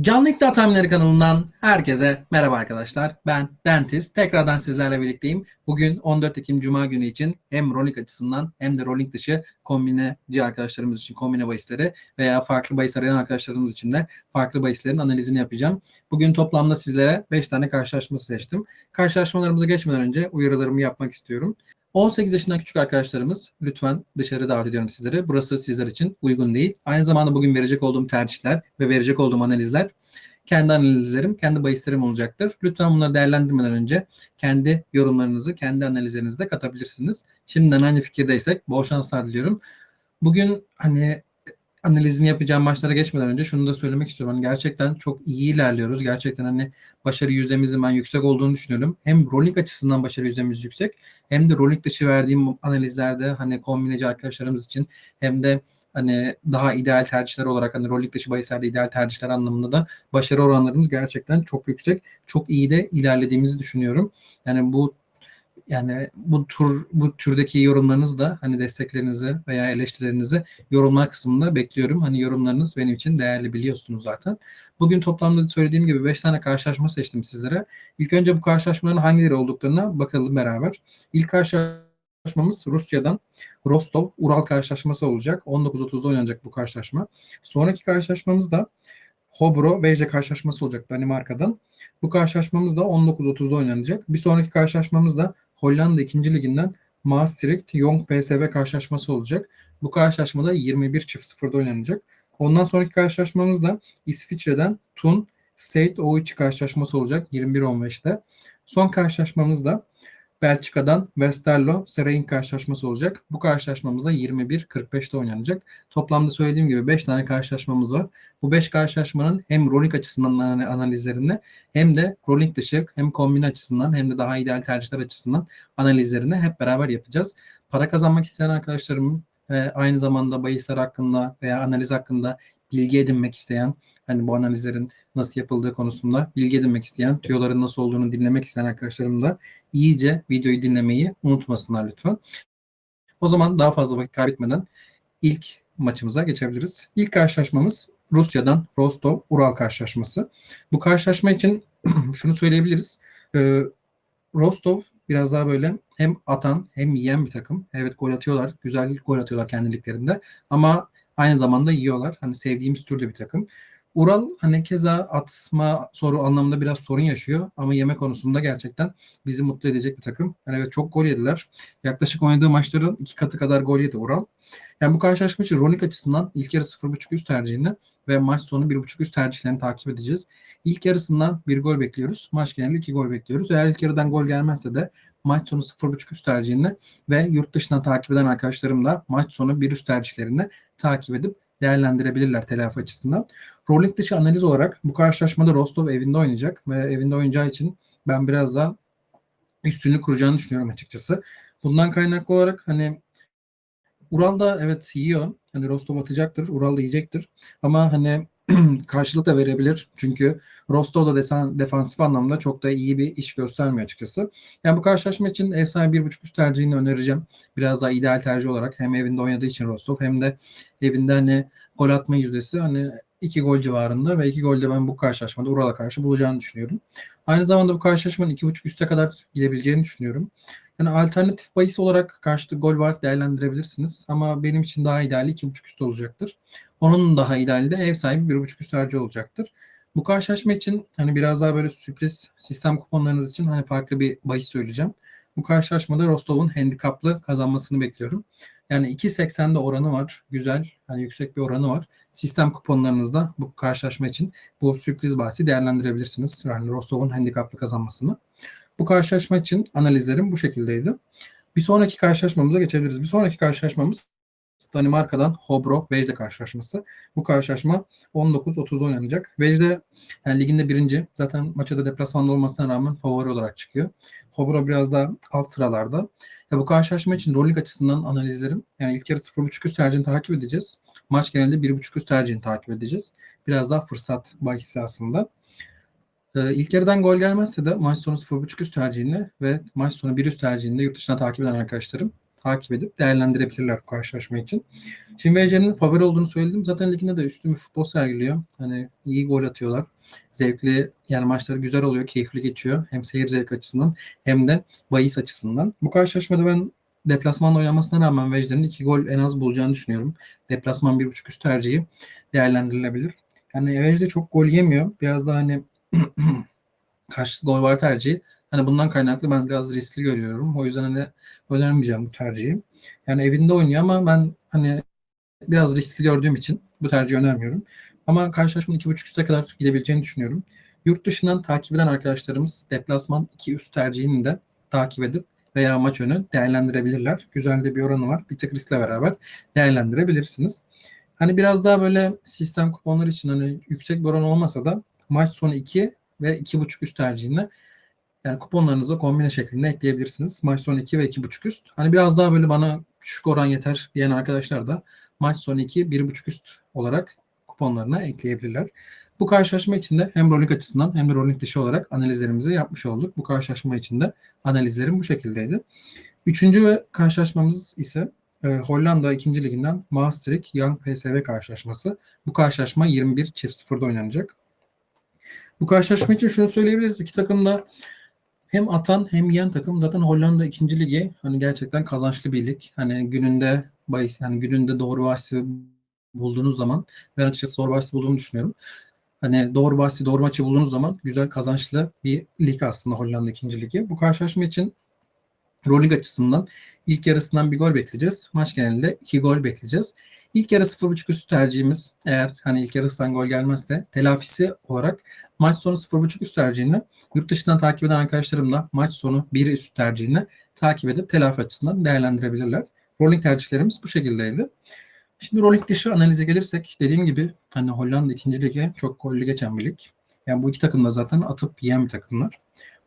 Canlı İddia Tahminleri kanalından herkese merhaba arkadaşlar. Ben Dentist. Tekrardan sizlerle birlikteyim. Bugün 14 Ekim Cuma günü için hem rolling açısından hem de rolling dışı kombineci arkadaşlarımız için kombine bahisleri veya farklı bahis arayan arkadaşlarımız için de farklı bahislerin analizini yapacağım. Bugün toplamda sizlere 5 tane karşılaşma seçtim. Karşılaşmalarımıza geçmeden önce uyarılarımı yapmak istiyorum. 18 yaşından küçük arkadaşlarımız lütfen dışarı davet ediyorum sizleri. Burası sizler için uygun değil. Aynı zamanda bugün verecek olduğum tercihler ve verecek olduğum analizler kendi analizlerim, kendi bahislerim olacaktır. Lütfen bunları değerlendirmeden önce kendi yorumlarınızı, kendi analizlerinizi de katabilirsiniz. Şimdiden aynı fikirdeysek bol şanslar diliyorum. Bugün hani analizini yapacağım maçlara geçmeden önce şunu da söylemek istiyorum. Hani gerçekten çok iyi ilerliyoruz. Gerçekten hani başarı yüzdemizin ben yüksek olduğunu düşünüyorum. Hem rolling açısından başarı yüzdemiz yüksek hem de rolling dışı verdiğim analizlerde hani kombineci arkadaşlarımız için hem de hani daha ideal tercihler olarak hani rolling dışı bahislerde ideal tercihler anlamında da başarı oranlarımız gerçekten çok yüksek. Çok iyi de ilerlediğimizi düşünüyorum. Yani bu yani bu tur bu türdeki yorumlarınız da hani desteklerinizi veya eleştirilerinizi yorumlar kısmında bekliyorum. Hani yorumlarınız benim için değerli biliyorsunuz zaten. Bugün toplamda söylediğim gibi 5 tane karşılaşma seçtim sizlere. İlk önce bu karşılaşmaların hangileri olduklarına bakalım beraber. İlk karşılaşmamız Rusya'dan Rostov Ural karşılaşması olacak. 19.30'da oynanacak bu karşılaşma. Sonraki karşılaşmamız da Hobro Vejde karşılaşması olacak Danimarka'dan. Bu karşılaşmamız da 19.30'da oynanacak. Bir sonraki karşılaşmamız da Hollanda 2. liginden Maastricht Young PSV karşılaşması olacak. Bu karşılaşmada 21.00'da oynanacak. Ondan sonraki karşılaşmamız da İsviçre'den Thun State O3 karşılaşması olacak 21.15'te. Son karşılaşmamız da Belçika'dan Westerlo Seraing karşılaşması olacak. Bu karşılaşmamız da 21.45'te oynanacak. Toplamda söylediğim gibi 5 tane karşılaşmamız var. Bu 5 karşılaşmanın hem rolling açısından analizlerini hem de rolling dışı hem kombine açısından hem de daha ideal tercihler açısından analizlerini hep beraber yapacağız. Para kazanmak isteyen arkadaşlarım ve aynı zamanda bahisler hakkında veya analiz hakkında bilgi edinmek isteyen, hani bu analizlerin nasıl yapıldığı konusunda bilgi edinmek isteyen, tüyoların nasıl olduğunu dinlemek isteyen arkadaşlarım da iyice videoyu dinlemeyi unutmasınlar lütfen. O zaman daha fazla vakit kaybetmeden ilk maçımıza geçebiliriz. İlk karşılaşmamız Rusya'dan Rostov Ural karşılaşması. Bu karşılaşma için şunu söyleyebiliriz. Ee, Rostov biraz daha böyle hem atan hem yiyen bir takım. Evet gol atıyorlar. Güzel gol atıyorlar kendiliklerinde. Ama aynı zamanda yiyorlar. Hani sevdiğimiz türde bir takım. Ural hani keza atma soru anlamında biraz sorun yaşıyor ama yeme konusunda gerçekten bizi mutlu edecek bir takım. Yani evet çok gol yediler. Yaklaşık oynadığı maçların iki katı kadar gol yedi Ural. Yani bu karşılaşma için Ronik açısından ilk yarı 0.5 üst tercihini ve maç sonu 1.5 üst tercihlerini takip edeceğiz. İlk yarısından bir gol bekliyoruz. Maç genelinde iki gol bekliyoruz. Eğer ilk yarıdan gol gelmezse de maç sonu 0.5 üst tercihini ve yurt dışından takip eden arkadaşlarım da maç sonu bir üst tercihlerini takip edip değerlendirebilirler telafi açısından. Rolling dışı analiz olarak bu karşılaşmada Rostov evinde oynayacak ve evinde oynayacağı için ben biraz daha üstünlük kuracağını düşünüyorum açıkçası. Bundan kaynaklı olarak hani Ural da evet yiyor. Hani Rostov atacaktır. Ural da yiyecektir. Ama hani karşılık da verebilir. Çünkü Rostov da desen, defansif anlamda çok da iyi bir iş göstermiyor açıkçası. Yani bu karşılaşma için ev sahibi bir buçuk üst tercihini önereceğim. Biraz daha ideal tercih olarak hem evinde oynadığı için Rostov hem de evinde hani gol atma yüzdesi hani iki gol civarında ve iki golde ben bu karşılaşmada Ural'a karşı bulacağını düşünüyorum. Aynı zamanda bu karşılaşmanın iki buçuk üste kadar gidebileceğini düşünüyorum. Yani alternatif bahis olarak karşıtı gol var değerlendirebilirsiniz. Ama benim için daha ideali iki buçuk üst olacaktır. Onun daha ideali de ev sahibi bir buçuk üst tercih olacaktır. Bu karşılaşma için hani biraz daha böyle sürpriz sistem kuponlarınız için hani farklı bir bahis söyleyeceğim. Bu karşılaşmada Rostov'un handikaplı kazanmasını bekliyorum. Yani 2.80'de oranı var. Güzel. Hani yüksek bir oranı var. Sistem kuponlarınızda bu karşılaşma için bu sürpriz bahsi değerlendirebilirsiniz. Yani Rostov'un handikaplı kazanmasını. Bu karşılaşma için analizlerim bu şekildeydi. Bir sonraki karşılaşmamıza geçebiliriz. Bir sonraki karşılaşmamız Danimarka'dan Hobro Vejde karşılaşması. Bu karşılaşma 19-30'da oynanacak. Vejde yani liginde birinci. Zaten maçta da deplasmanda olmasına rağmen favori olarak çıkıyor. Hobro biraz daha alt sıralarda. Ya bu karşılaşma için rolling açısından analizlerim yani ilk yarı 0.5 üst tercihini takip edeceğiz. Maç genelde 1.5 üst tercihini takip edeceğiz. Biraz daha fırsat bahisi aslında. Ee, ilk yarıdan gol gelmezse de maç sonu 0.5 üst tercihini ve maç sonu 1 üst tercihini de yurt dışına takip eden arkadaşlarım takip edip değerlendirebilirler karşılaşma için. Şimdi VC'nin favori olduğunu söyledim. Zaten liginde de üstün bir futbol sergiliyor. Hani iyi gol atıyorlar. Zevkli yani maçları güzel oluyor, keyifli geçiyor. Hem seyir zevk açısından hem de bahis açısından. Bu karşılaşmada ben deplasmanda oynamasına rağmen Vejder'in iki gol en az bulacağını düşünüyorum. Deplasman bir buçuk üst tercihi değerlendirilebilir. Yani Vejder çok gol yemiyor. Biraz daha hani karşı gol var tercihi. Hani bundan kaynaklı ben biraz riskli görüyorum. O yüzden hani önermeyeceğim bu tercihi. Yani evinde oynuyor ama ben hani biraz riskli gördüğüm için bu tercihi önermiyorum. Ama karşılaşmanın 2.5 üste kadar gidebileceğini düşünüyorum. Yurt dışından takip eden arkadaşlarımız deplasman 2 üst tercihini de takip edip veya maç önü değerlendirebilirler. Güzel de bir oranı var. Bir tık riskle beraber değerlendirebilirsiniz. Hani biraz daha böyle sistem kuponları için hani yüksek bir oran olmasa da maç sonu 2 ve 2.5 üst tercihinde yani kuponlarınızı kombine şeklinde ekleyebilirsiniz. Maç sonu 2 ve 2.5 üst. Hani biraz daha böyle bana küçük oran yeter diyen arkadaşlar da maç sonu 2, 1.5 üst olarak kuponlarına ekleyebilirler. Bu karşılaşma içinde hem rolling açısından hem de rolling dışı olarak analizlerimizi yapmış olduk. Bu karşılaşma içinde analizlerim bu şekildeydi. Üçüncü ve karşılaşmamız ise e, Hollanda 2. liginden Maastricht Young PSV karşılaşması. Bu karşılaşma 21 çift sıfırda oynanacak. Bu karşılaşma için şunu söyleyebiliriz. İki takım da hem atan hem yiyen takım zaten Hollanda 2. ligi hani gerçekten kazançlı bir lig. Hani gününde bahis yani gününde doğru bahsi bulduğunuz zaman ben açıkçası doğru bahsi bulduğumu düşünüyorum. Hani doğru bahsi doğru maçı bulduğunuz zaman güzel kazançlı bir lig aslında Hollanda 2. ligi. Bu karşılaşma için rolling açısından ilk yarısından bir gol bekleyeceğiz. Maç genelinde iki gol bekleyeceğiz. İlk yarı 0.5 üst tercihimiz eğer hani ilk yarısından gol gelmezse telafisi olarak maç sonu 0.5 üst tercihini yurt dışından takip eden arkadaşlarım da maç sonu 1 üst tercihini takip edip telafi açısından değerlendirebilirler. Rolling tercihlerimiz bu şekildeydi. Şimdi rolling dışı analize gelirsek dediğim gibi hani Hollanda ikinci lige çok gollü geçen bir lig. Yani bu iki takım da zaten atıp yiyen bir takımlar.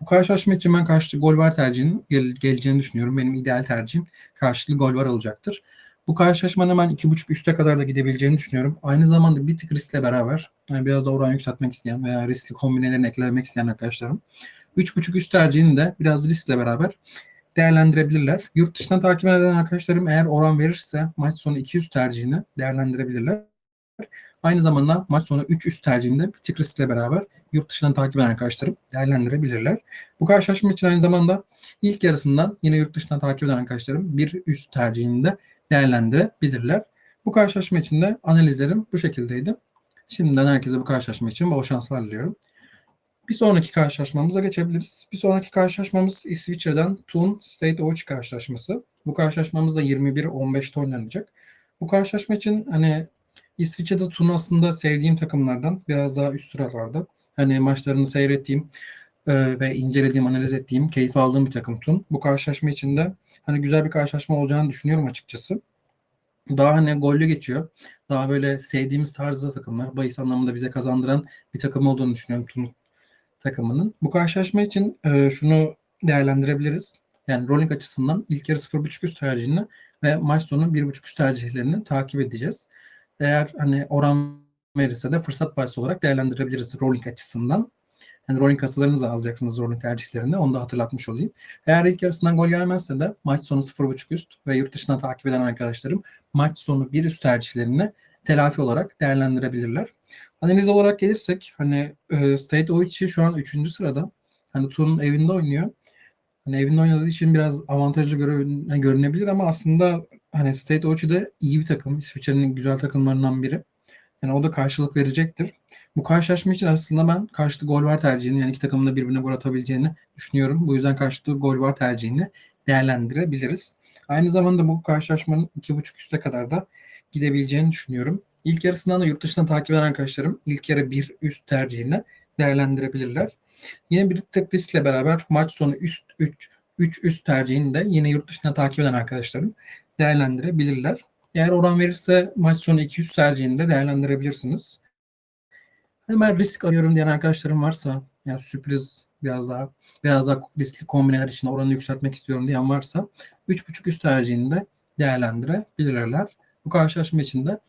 Bu karşılaşma için ben karşılıklı gol var tercihinin gel- geleceğini düşünüyorum. Benim ideal tercihim karşılıklı gol var olacaktır. Bu karşılaşmanın ben 2.5 üste kadar da gidebileceğini düşünüyorum. Aynı zamanda bir tık riskle beraber yani biraz da oran yükseltmek isteyen veya riskli kombinelerini eklemek isteyen arkadaşlarım 3.5 üst tercihini de biraz riskle beraber değerlendirebilirler. Yurt dışından takip eden arkadaşlarım eğer oran verirse maç sonu 200 tercihini değerlendirebilirler. Aynı zamanda maç sonu 3 üst tercihinde bir tık riskle beraber yurt dışından takip eden arkadaşlarım değerlendirebilirler. Bu karşılaşma için aynı zamanda ilk yarısından yine yurt dışından takip eden arkadaşlarım bir üst tercihinde değerlendirebilirler. Bu karşılaşma için de analizlerim bu şekildeydi. Şimdiden herkese bu karşılaşma için bol şanslar diliyorum. Bir sonraki karşılaşmamıza geçebiliriz. Bir sonraki karşılaşmamız İsviçre'den Thun State Oach karşılaşması. Bu karşılaşmamız da 21-15'te oynanacak. Bu karşılaşma için hani İsviçre'de Thun aslında sevdiğim takımlardan biraz daha üst sıralarda. Hani maçlarını seyrettiğim e, ve incelediğim, analiz ettiğim, keyif aldığım bir takım Tun. Bu karşılaşma için de hani güzel bir karşılaşma olacağını düşünüyorum açıkçası. Daha hani gollü geçiyor. Daha böyle sevdiğimiz tarzda takımlar. Bahis anlamında bize kazandıran bir takım olduğunu düşünüyorum Tun takımının. Bu karşılaşma için e, şunu değerlendirebiliriz. Yani rolling açısından ilk yarı 0.5 üst tercihini ve maç sonu 1.5 üst tercihlerini takip edeceğiz. Eğer hani oran verirse de fırsat bahsi olarak değerlendirebiliriz rolling açısından. Yani rolling kasalarınızı alacaksınız rolling tercihlerinde. Onu da hatırlatmış olayım. Eğer ilk yarısından gol gelmezse de maç sonu 0.5 üst ve yurt dışından takip eden arkadaşlarım maç sonu 1 üst tercihlerini telafi olarak değerlendirebilirler. Analiz olarak gelirsek hani e, State Oichi şu an 3. sırada. Hani Tun'un evinde oynuyor. Hani evinde oynadığı için biraz avantajlı görünebilir ama aslında hani State Oichi de iyi bir takım. İsviçre'nin güzel takımlarından biri. Yani o da karşılık verecektir. Bu karşılaşma için aslında ben karşılıklı gol var tercihini yani iki takımın da birbirine gol atabileceğini düşünüyorum. Bu yüzden karşılıklı gol var tercihini değerlendirebiliriz. Aynı zamanda bu karşılaşmanın 2.5 üste kadar da gidebileceğini düşünüyorum. İlk yarısından da yurt dışından takip eden arkadaşlarım ilk yarı bir üst tercihini değerlendirebilirler. Yine bir tık riskle beraber maç sonu üst 3 3 üst tercihini de yine yurt dışından takip eden arkadaşlarım değerlendirebilirler. Eğer oran verirse maç sonu 200 tercihini de değerlendirebilirsiniz. Ben risk arıyorum diyen arkadaşlarım varsa yani sürpriz biraz daha biraz daha riskli kombineler için oranı yükseltmek istiyorum diyen varsa 3.5 üst tercihini de değerlendirebilirler. Bu karşılaşma için de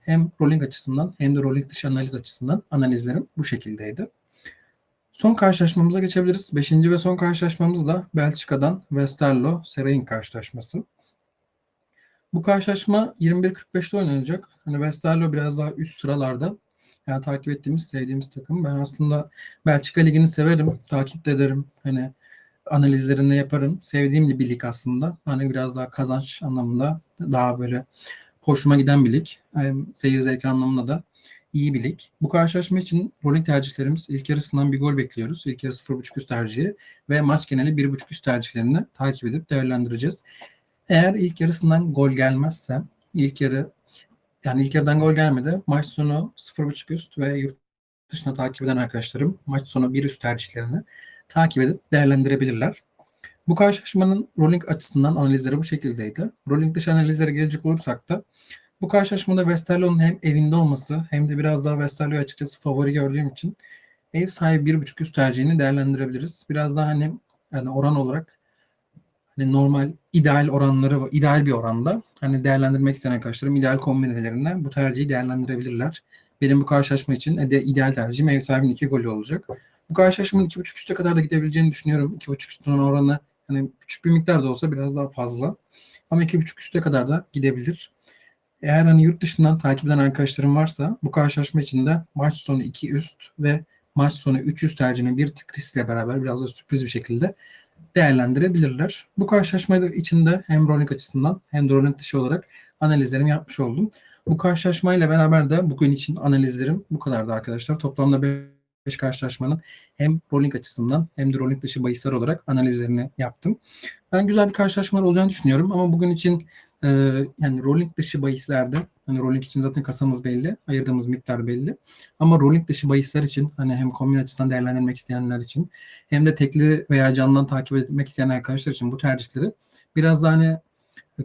hem rolling açısından hem de rolling dışı analiz açısından analizlerim bu şekildeydi. Son karşılaşmamıza geçebiliriz. Beşinci ve son karşılaşmamız da Belçika'dan Westerlo Seraing karşılaşması. Bu karşılaşma 21.45'te oynanacak. Hani Westerlo biraz daha üst sıralarda. Yani takip ettiğimiz, sevdiğimiz takım. Ben aslında Belçika Ligi'ni severim, takip de ederim. Hani analizlerini yaparım. Sevdiğim bir lig aslında. Hani biraz daha kazanç anlamında daha böyle hoşuma giden bir lig. Hem seyir zevki anlamında da iyi bir lig. Bu karşılaşma için rolling tercihlerimiz ilk yarısından bir gol bekliyoruz. İlk yarı 0.5 üst tercihi ve maç geneli 1.5 üst tercihlerini takip edip değerlendireceğiz. Eğer ilk yarısından gol gelmezse ilk yarı yani ilk yarıdan gol gelmedi. Maç sonu 0.5 üst ve yurt dışına takip eden arkadaşlarım maç sonu bir üst tercihlerini takip edip değerlendirebilirler. Bu karşılaşmanın rolling açısından analizleri bu şekildeydi. Rolling dışı analizlere gelecek olursak da bu karşılaşmada Westerlo'nun hem evinde olması hem de biraz daha Westerlo'yu açıkçası favori gördüğüm için ev sahibi 1.5 üst tercihini değerlendirebiliriz. Biraz daha hani yani oran olarak hani normal ideal oranları ideal bir oranda hani değerlendirmek isteyen arkadaşlarım ideal kombinelerinde bu tercihi değerlendirebilirler. Benim bu karşılaşma için de ideal tercihim ev sahibinin 2 golü olacak. Bu karşılaşmanın 2.5 üste kadar da gidebileceğini düşünüyorum. 2.5 üstünün oranı hani küçük bir miktar da olsa biraz daha fazla. Ama 2.5 üste kadar da gidebilir. Eğer hani yurt dışından takip eden arkadaşlarım varsa bu karşılaşma için de maç sonu 2 üst ve maç sonu 3 üst tercihini bir tık riskle beraber biraz da sürpriz bir şekilde değerlendirebilirler. Bu karşılaşma içinde hem rolling açısından hem de rolling dışı olarak analizlerimi yapmış oldum. Bu karşılaşmayla beraber de bugün için analizlerim bu kadardı arkadaşlar. Toplamda 5 karşılaşmanın hem rolling açısından hem de rolling dışı bahisler olarak analizlerini yaptım. Ben güzel bir karşılaşmalar olacağını düşünüyorum ama bugün için e, yani rolling dışı bahislerde hani rolling için zaten kasamız belli, ayırdığımız miktar belli. Ama rolling dışı bahisler için hani hem kombin açısından değerlendirmek isteyenler için hem de tekli veya candan takip etmek isteyen arkadaşlar için bu tercihleri biraz daha hani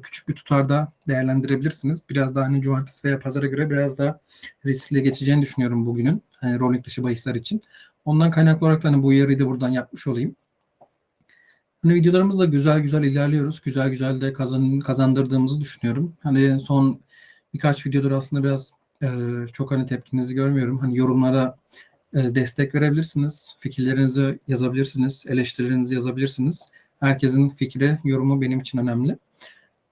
küçük bir tutarda değerlendirebilirsiniz. Biraz daha hani cumartesi veya pazara göre biraz daha riskli geçeceğini düşünüyorum bugünün. Hani rolling dışı bahisler için. Ondan kaynaklı olarak da hani bu uyarıyı da buradan yapmış olayım. Hani videolarımızda güzel güzel ilerliyoruz. Güzel güzel de kazan, kazandırdığımızı düşünüyorum. Hani son birkaç videodur aslında biraz e, çok hani tepkinizi görmüyorum. Hani yorumlara e, destek verebilirsiniz. Fikirlerinizi yazabilirsiniz. Eleştirilerinizi yazabilirsiniz. Herkesin fikri, yorumu benim için önemli.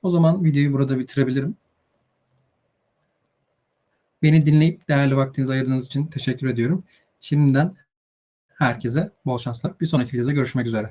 O zaman videoyu burada bitirebilirim. Beni dinleyip değerli vaktinizi ayırdığınız için teşekkür ediyorum. Şimdiden herkese bol şanslar. Bir sonraki videoda görüşmek üzere.